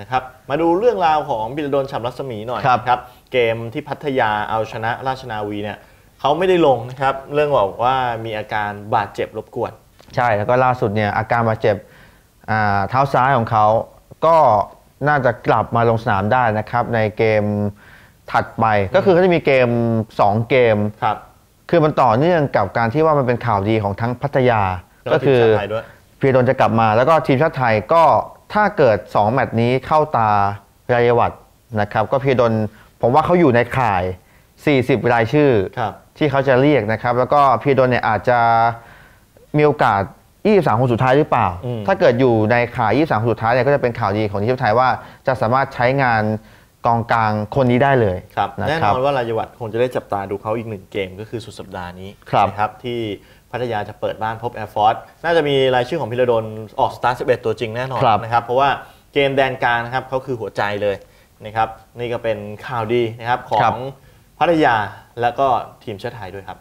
นะครับมาดูเรื่องราวของบิลดนฉ่ำรัศมีหน่อยครับครับเกมที่พัทยาเอาชนะราชนาวีเนี่ยเขาไม่ได้ลงนะครับเรื่องบอกว่ามีอาการบาดเจ็บรบกวน ใช่แล้วก็ล่าสุดเนี่ยอาการบาดเจ็บอ่าเท้าซ้ายของเขาก็น่าจะกลับมาลงสนามได้นะครับในเกมถัดไปก็คือเขาจะมีเกม 2 เกมครับคือมันต่อเนื่องกับการที่ว่ามันเป็นข่าวดีของทั้งพัทยาแล้วก็ทีคืมอชาติไทยด้วยพีรดลจะกลับมาแล้วก็ทีมชาติไทยก็ ถ้าเกิด 2 แมตช์นี้เข้าตารายวัตนะครับก็พีรดลผมว่าเขาอยู่ในข่าย 40 รายชื่อครับที่เขาจะเรียกนะครับ แล้วก็พีรดลเนี่ยอาจจะมีโอกาส 23 คนสุดท้ายหรือเปล่าอืมถ้าเกิดอยู่ในข่าย 23 คนสุดท้ายเนี่ยก็จะเป็นข่าวดีของทีมชาติไทยว่าจะสามารถใช้งานกองกลางคนนี้ได้เลยครับนะแน่คนรับอนว่ารายวัตคงจะได้จับตาดูเขาอีกหนึ่งเกมก็คือสุดสัปดาห์นี้ครับนะครับที่ พัทยาจะเปิดบ้านพบแอร์ฟอร์สน่าจะมีรายชื่อของพิรดลออกสตาร์ท11ตัวจริงแน่นอนครับนะครับ เพราะว่าเกมแดนกลางนะครับเขาคือหัวใจเลยนะครับนี่ก็เป็นข่าวดีนะครับของพัทยาแล้วก็ทีมชาติไทยด้วยครับ